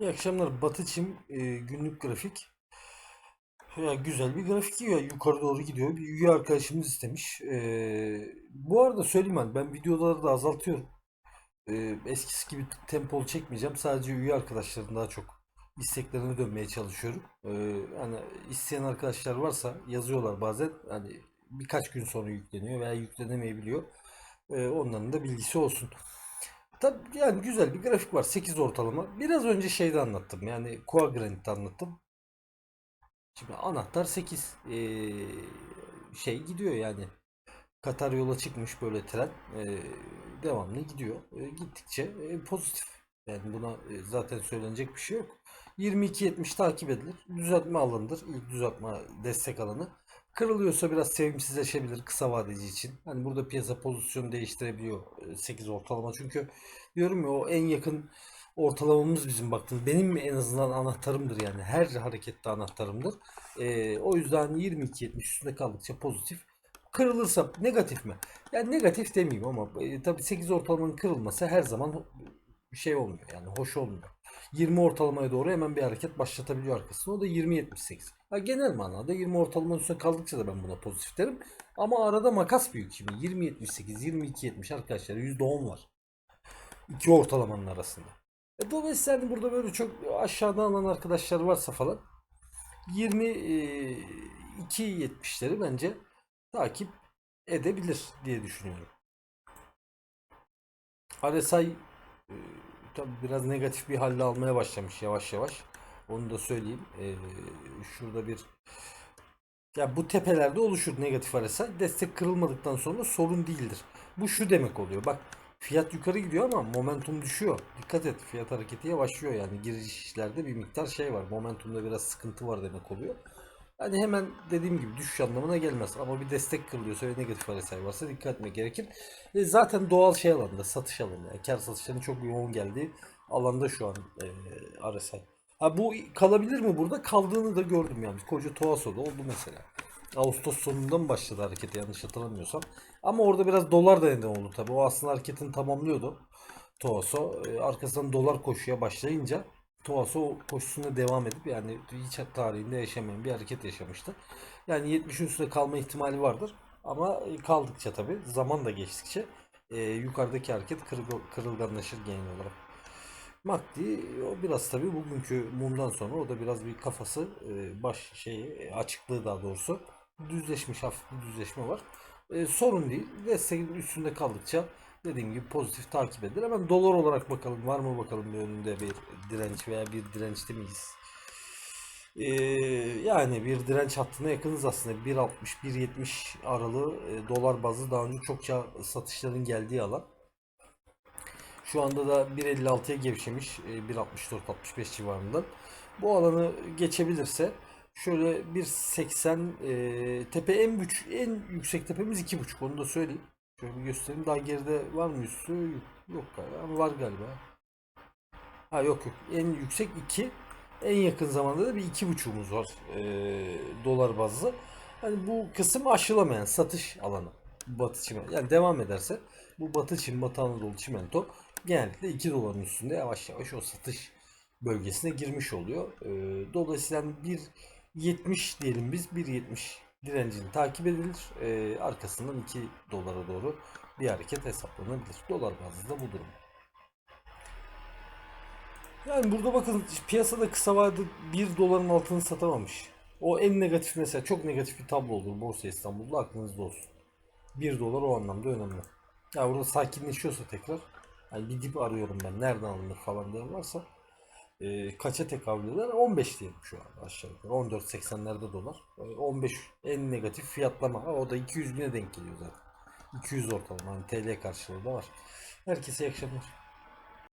İyi akşamlar. Batı Çim e, günlük grafik. Ya güzel bir grafik ya yukarı doğru gidiyor. Bir üye arkadaşımız istemiş. E, bu arada söyleyeyim hani ben videoları da azaltıyorum. E, eskisi gibi tempolu çekmeyeceğim. Sadece üye arkadaşların daha çok isteklerine dönmeye çalışıyorum. E, hani isteyen arkadaşlar varsa yazıyorlar bazen. Hani birkaç gün sonra yükleniyor veya yüklenemeyebiliyor. E, onların da bilgisi olsun. Tabii yani güzel bir grafik var. 8 ortalama. Biraz önce şeyde anlattım. Yani Quadrant'ta anlattım. Şimdi anahtar 8. Ee, şey gidiyor yani. Katar yola çıkmış böyle tren. Ee, devamlı gidiyor. Ee, gittikçe e, pozitif. Yani buna e, zaten söylenecek bir şey yok. 22.70 takip edilir. Düzeltme alanıdır. İlk düzeltme destek alanı. Kırılıyorsa biraz sevimsizleşebilir kısa vadeci için. Hani burada piyasa pozisyonu değiştirebiliyor e, 8 ortalama. Çünkü diyorum ya o en yakın ortalamamız bizim baktığımız. Benim en azından anahtarımdır yani. Her harekette anahtarımdır. E, o yüzden 22.70 üstünde kaldıkça pozitif. Kırılırsa negatif mi? Yani negatif demeyeyim ama e, tabii 8 ortalamanın kırılması her zaman şey olmuyor yani hoş olmuyor. 20 ortalamaya doğru hemen bir hareket başlatabiliyor arkasında. O da 20.78. Ha, genel manada 20 ortalamanın üstüne kaldıkça da ben buna pozitif derim. Ama arada makas büyük şimdi. 20.78, 22.70 arkadaşlar %10 var. İki ortalamanın arasında. E, dolayısıyla hani burada böyle çok aşağıdan alan arkadaşlar varsa falan 22.70'leri bence takip edebilir diye düşünüyorum. RSI tabi biraz negatif bir halle almaya başlamış yavaş yavaş. Onu da söyleyeyim. E, şurada bir ya bu tepelerde oluşur negatif RSI. Destek kırılmadıktan sonra sorun değildir. Bu şu demek oluyor. Bak fiyat yukarı gidiyor ama momentum düşüyor. Dikkat et fiyat hareketi yavaşlıyor yani girişlerde bir miktar şey var. Momentumda biraz sıkıntı var demek oluyor. Hani hemen dediğim gibi düşüş anlamına gelmez ama bir destek kırılıyorsa ve negatif RSI varsa dikkat etmek gerekir. E zaten doğal şey alanda, satış alanında, yani kar satışlarının çok yoğun geldiği alanda şu an e, RSI. Ha bu kalabilir mi burada? Kaldığını da gördüm yani. Koca Toaso'da oldu mesela. Ağustos sonundan başladı hareket yanlış hatırlamıyorsam. Ama orada biraz dolar da neden oldu tabii. O aslında hareketini tamamlıyordu. Toaso arkasından dolar koşuya başlayınca Toaso koşusuna devam edip yani hiç tarihinde yaşamayan bir hareket yaşamıştı. Yani 70'in üstünde kalma ihtimali vardır. Ama kaldıkça tabii zaman da geçtikçe e, yukarıdaki hareket kırıl- kırılganlaşır genel olarak. Makdi o biraz tabii bugünkü mumdan sonra o da biraz bir kafası e, baş şeyi e, açıklığı daha doğrusu düzleşmiş hafif bir düzleşme var. E, sorun değil. Desteğin üstünde kaldıkça dediğim gibi pozitif takip edilir. Hemen dolar olarak bakalım var mı bakalım önünde bir direnç veya bir dirençte miyiz? E, yani bir direnç hattına yakınız aslında 1.60-1.70 aralığı e, dolar bazlı daha önce çokça satışların geldiği alan. Şu anda da 1.56'ya gevşemiş. e, 1.64-65 civarında. Bu alanı geçebilirse şöyle 1.80 e, tepe en büyük en yüksek tepemiz 2.5 onu da söyleyeyim. Şöyle bir göstereyim. Daha geride var mı üstü? Yok, yok galiba ama var galiba. Ha yok yok. En yüksek 2. En yakın zamanda da bir 2.5'umuz var. e, dolar bazlı. Hani bu kısım aşılamayan satış alanı. Batı çimento. Yani devam ederse bu Batı Çin, Batı Anadolu çimento genellikle 2 doların üstünde yavaş yavaş o satış bölgesine girmiş oluyor. Ee, dolayısıyla 1.70 diyelim biz 1.70 direncini takip edilir. Ee, arkasından 2 dolara doğru bir hareket hesaplanabilir. Dolar bazlı da bu durum. Yani burada bakın piyasada kısa vadede 1 doların altını satamamış. O en negatif mesela çok negatif bir tablo olur Borsa İstanbul'da aklınızda olsun. 1 dolar o anlamda önemli. Ya burada sakinleşiyorsa tekrar hani bir dip arıyorum ben nereden alınır falan diyen varsa e, kaça tekabül eder? 15 diyelim şu an aşağı yukarı. 14.80'lerde dolar. E, 15 en negatif fiyatlama. O da 200 güne denk geliyor zaten. 200 ortalama. Hani TL karşılığı da var. Herkese iyi akşamlar.